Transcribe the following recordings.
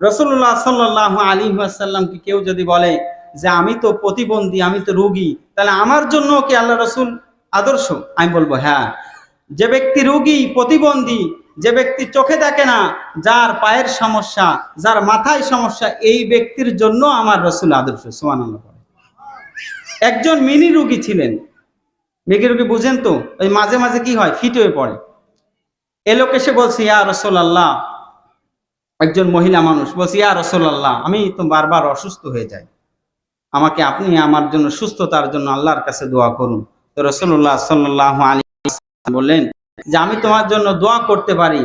রসুল্লাহ সাল্লাহ আলী আসাল্লামকে কেউ যদি বলে যে আমি তো প্রতিবন্ধী, আমি তো রুগী, তাহলে আমার জন্য কি আল্লাহ রসুল আদর্শ? আমি বলব হ্যাঁ। যে ব্যক্তি রুগী, প্রতিবন্ধী, যে ব্যক্তি চোখে দেখে না, যার পায়ের সমস্যা, যার মাথায় সমস্যা, এই ব্যক্তির জন্য আমার রসুল আদর্শ সোমান একজন মিনি রুগী ছিলেন। মিনি রুগী বুঝেন তো? ওই মাঝে মাঝে কি হয়? ফিট হয়ে পড়ে। এ লোক এসে বলছে, ইয়া রসুল আল্লাহ একজন মহিলা মানুষ, বলছে, ইয়া রসুল আল্লাহ আমি তো বারবার অসুস্থ হয়ে যাই। আমাকে আপনি আমার জন্য সুস্থতার জন্য আল্লাহর কাছে দোয়া করুন। তো রসুল্লাহ সাল্লাহ আলী বললেন যে, আমি তোমার জন্য দোয়া করতে পারি,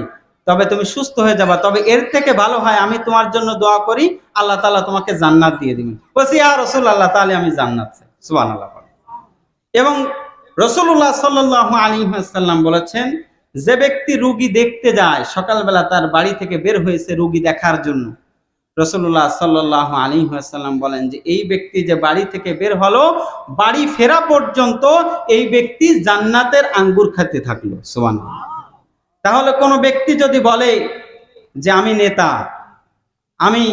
তবে তুমি সুস্থ হয়ে যাবা, তবে এর থেকে ভালো হয় আমি তোমার জন্য দোয়া করি, আল্লাহ তালা তোমাকে জান্নাত দিয়ে দিবেন। বলছি, ইয়া রসুল আল্লাহ তাহলে আমি জান্নাত সুবান আল্লাহ এবং রসুল্লাহ সাল্লাহ আলী সাল্লাম বলেছেন যে ব্যক্তি রুগী দেখতে যায়, সকালবেলা তার বাড়ি থেকে বের হয়েছে রুগী দেখার জন্য। রসুল্লাহ সাল্লাহ আলী সাল্লাম বলেন যে, এই ব্যক্তি যে বাড়ি থেকে বের হলো, বাড়ি ফেরা পর্যন্ত এই ব্যক্তি জান্নাতের আঙ্গুর খেতে থাকল সোয়ান তাহলে কোনো ব্যক্তি যদি বলে যে, আমি নেতা আমি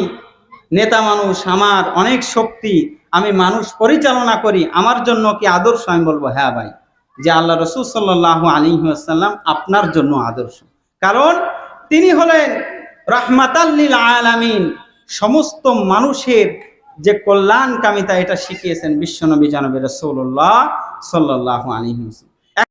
নেতা মানুষ, আমার অনেক শক্তি, আমি মানুষ পরিচালনা করি, আমার জন্য কি আদর্শ? আমি বলব হ্যাঁ ভাই। যে আল্লাহ রসুল সাল্লাহ আলী আসাল্লাম আপনার জন্য আদর্শ। কারণ তিনি হলেন রাহমাত আলামিন। সমস্ত মানুষের যে কল্যাণকামিতা এটা শিখিয়েছেন বিশ্বনবী জানবের রসৌল্লাহ সাল্লাহ আলী